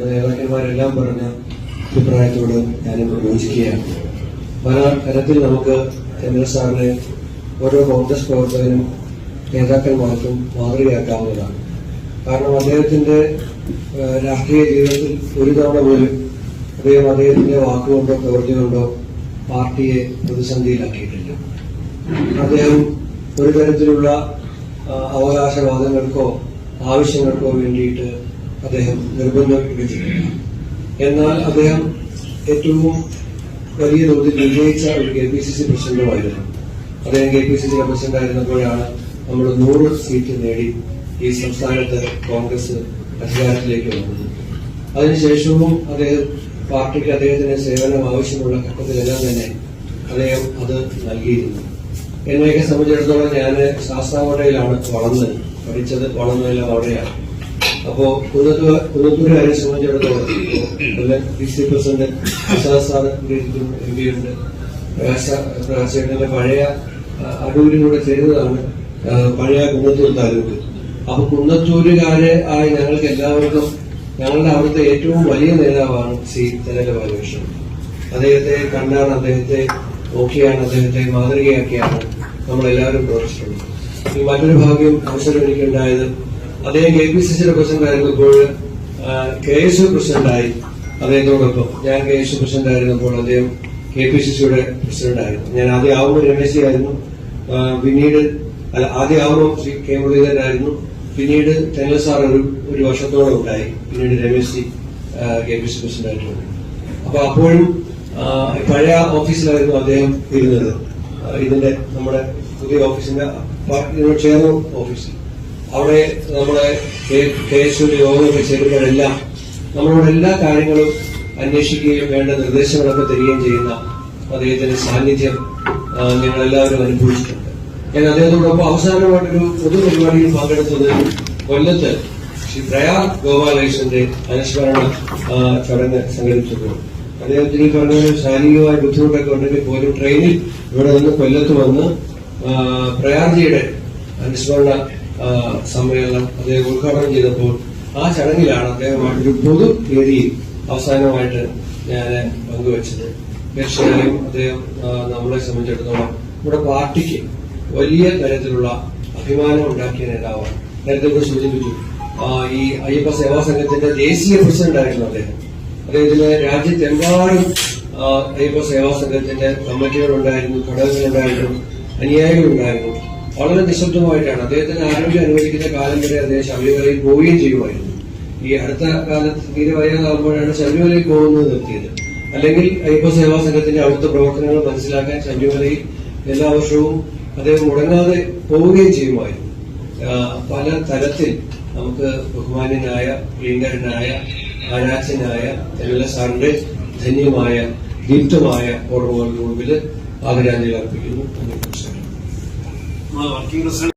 നേതാക്കന്മാരെല്ലാം പറഞ്ഞ അഭിപ്രായത്തോട് ഞാനിപ്പോൾ യോജിക്കുകയാണ് പല തരത്തിൽ നമുക്ക് ചന്ദ്ര സാറിനെ ഓരോ കോൺഗ്രസ് പ്രവർത്തകനും നേതാക്കന്മാർക്കും മാതൃകയാക്കാവുന്നതാണ്. കാരണം അദ്ദേഹത്തിന്റെ രാഷ്ട്രീയ ജീവിതത്തിൽ ഒരു തവണ പോലും അദ്ദേഹം അദ്ദേഹത്തിന്റെ വാക്കുകൊണ്ടോ പ്രവൃത്തി കൊണ്ടോ പാർട്ടിയെ പ്രതിസന്ധിയിലാക്കിയിട്ടില്ല. അദ്ദേഹം ഒരു തരത്തിലുള്ള അവകാശവാദങ്ങൾക്കോ ആവശ്യങ്ങൾക്കോ വേണ്ടിയിട്ട് അദ്ദേഹം നിർബന്ധം വെച്ചിട്ടില്ല എന്നാൽ അദ്ദേഹം ഏറ്റവും വലിയ തോതിൽ വിജയിച്ച ഒരു കെ പി സി സി പ്രസിഡന്റുമായിരുന്നു. അദ്ദേഹം K P C C president ആയിരുന്നപ്പോഴാണ് നമ്മൾ നൂറ് സീറ്റ് നേടി ഈ സംസ്ഥാനത്ത് കോൺഗ്രസ് അധികാരത്തിലേക്ക് വന്നത്. അതിനുശേഷവും അദ്ദേഹം പാർട്ടിക്ക് അദ്ദേഹത്തിന് സേവനം ആവശ്യമുള്ള ഘട്ടത്തിലെല്ലാം തന്നെ അദ്ദേഹം അത് നൽകിയിരുന്നു. എന്നെയൊക്കെ സംബന്ധിച്ചിടത്തോളം ഞാൻ ശാസ്താകോട്ടയിലാണ് വളർന്നത് പഠിച്ചത് വളർന്നതെല്ലാം അവിടെയാണ്. അപ്പോ കുന്നത്തൂർ കുന്നത്തൂരുകാരെ സംബന്ധിച്ചിടത്തോളം D C president M P ഉണ്ട് പഴയ ആ, അടൂരിലൂടെ ചേരുന്നതാണ് പഴയ കുന്നത്തൂർ താലൂക്ക്. അപ്പൊ കുന്നത്തൂരുകാരെ ആയി ഞങ്ങൾക്ക് എല്ലാവർക്കും ഞങ്ങളുടെ അവിടുത്തെ ഏറ്റവും വലിയ നേതാവാണ് സി ജനക ബാലകൃഷ്ണൻ. അദ്ദേഹത്തെ കണ്ടാണ് അദ്ദേഹത്തെ നോക്കിയാണ് അദ്ദേഹത്തെ മാതൃകയാക്കിയാണ് നമ്മളെല്ലാവരും പ്രവർത്തിച്ചിട്ടുണ്ട്. ഈ മറ്റൊരു ഭാഗ്യം അവസരം എനിക്കുണ്ടായത് അദ്ദേഹം കെ പി സി സിയുടെ പ്രസിഡന്റ് ആയിരുന്നപ്പോൾ കെ എസ് യു പ്രസിഡന്റായി അദ്ദേഹത്തോടൊപ്പം ഞാൻ കെ എസ് യു പ്രസിഡന്റ് ആയിരുന്നപ്പോൾ അദ്ദേഹം കെ പി സി സിയുടെ പ്രസിഡന്റ് ആയിരുന്നു ഞാൻ ആദ്യം ആവുമ്പോൾ രമേശ് ആയിരുന്നു. പിന്നീട് അല്ല ആദ്യം ആവുമ്പോൾ ശ്രീ കെ മുരളീധരനായിരുന്നു. പിന്നീട് തെന്നൽ സാർ ഒരു ഒരു വർഷത്തോളം ഉണ്ടായി. പിന്നീട് Ramesh K P C president ആയിട്ടുണ്ട് അപ്പൊ അപ്പോഴും പഴയ ഓഫീസിലായിരുന്നു അദ്ദേഹം ഇരുന്നത്. ഇതിന്റെ നമ്മുടെ പുതിയ ഓഫീസിന്റെ ഇതിനോട് ഓഫീസ്. അവിടെ നമ്മുടെ കേസിന്റെ യോഗമൊക്കെ ചേരുമ്പോഴെല്ലാം നമ്മളോട് എല്ലാ കാര്യങ്ങളും അന്വേഷിക്കുകയും വേണ്ട നിർദ്ദേശങ്ങളൊക്കെ തരികയും ചെയ്യുന്ന അദ്ദേഹത്തിന്റെ സാന്നിധ്യം ഞങ്ങളെല്ലാവരും അനുഭവിച്ചിട്ടുണ്ട്. ഞാൻ അദ്ദേഹത്തോടൊപ്പം അവസാനമായിട്ടൊരു പൊതുപരിപാടിയിൽ പങ്കെടുത്തത് കൊല്ലത്ത് ശ്രീ പ്രയാർ ഗോപാലകൃഷ്ണന്റെ അനുസ്മരണ ചടങ്ങ് സംഘടിപ്പിച്ചപ്പോൾ അദ്ദേഹത്തിന് പറഞ്ഞ ശാരീരികമായ ബുദ്ധിമുട്ടൊക്കെ ഉണ്ടെങ്കിൽ പോലും ട്രെയിനിൽ ഇവിടെ നിന്ന് കൊല്ലത്ത് വന്ന് പ്രയാർജിയുടെ അനുസ്മരണ സമ്മേളനം അദ്ദേഹം ഉദ്ഘാടനം ചെയ്തപ്പോൾ ആ ചടങ്ങിലാണ് അദ്ദേഹമായിട്ടൊരു പൊതു വേദിയിൽ അവസാനമായിട്ട് ഞാൻ പങ്കുവച്ചത്. തീർച്ചയായും അദ്ദേഹം നമ്മളെ സംബന്ധിച്ചിടത്തോളം നമ്മുടെ പാർട്ടിക്ക് വലിയ തരത്തിലുള്ള അഭിമാനം ഉണ്ടാക്കിയ നേതാവാണ് നേരത്തെ സൂചിപ്പിച്ചു ഈ അയ്യപ്പ സേവാ സംഘത്തിന്റെ ദേശീയ പ്രസിഡന്റ് ആയിരുന്നു അദ്ദേഹം. അദ്ദേഹത്തിന് രാജ്യത്തെമ്പാടും അയ്യപ്പ സേവാ സംഘത്തിന്റെ കമ്മിറ്റികളുണ്ടായിരുന്നു ഘടകങ്ങളുണ്ടായിരുന്നു അനുയായികളുണ്ടായിരുന്നു. വളരെ നിശബ്ദമായിട്ടാണ്. അദ്ദേഹത്തിന് ആരോഗ്യം അനുവദിക്കുന്ന കാലം വരെ അദ്ദേഹം ശബരിമലയിൽ പോവുകയും ചെയ്യുമായിരുന്നു. ഈ അടുത്ത കാലത്ത് തീരെ വയ്യാതാകുമ്പോഴാണ് ശബരിമലയിൽ പോകുന്നത് നിർത്തിയത്. അല്ലെങ്കിൽ അയ്യപ്പ സേവാ സംഘത്തിന്റെ അവിടുത്തെ പ്രവർത്തനങ്ങൾ മനസ്സിലാക്കാൻ ശബരിമലയിൽ എല്ലാ വർഷവും അദ്ദേഹം മുടങ്ങാതെ പോവുകയും ചെയ്യുമായിരുന്നു. പല തരത്തിൽ നമുക്ക് ബഹുമാന്യനായ പ്രിയങ്കരനായ ആരാച്ചനായ എല്ലാ സാറിന്റെ ധന്യമായ ദീപ്തമായ ഓർമ്മകളുടെ മുമ്പിൽ ആദരാഞ്ജലി അർപ്പിക്കുന്നു. Working president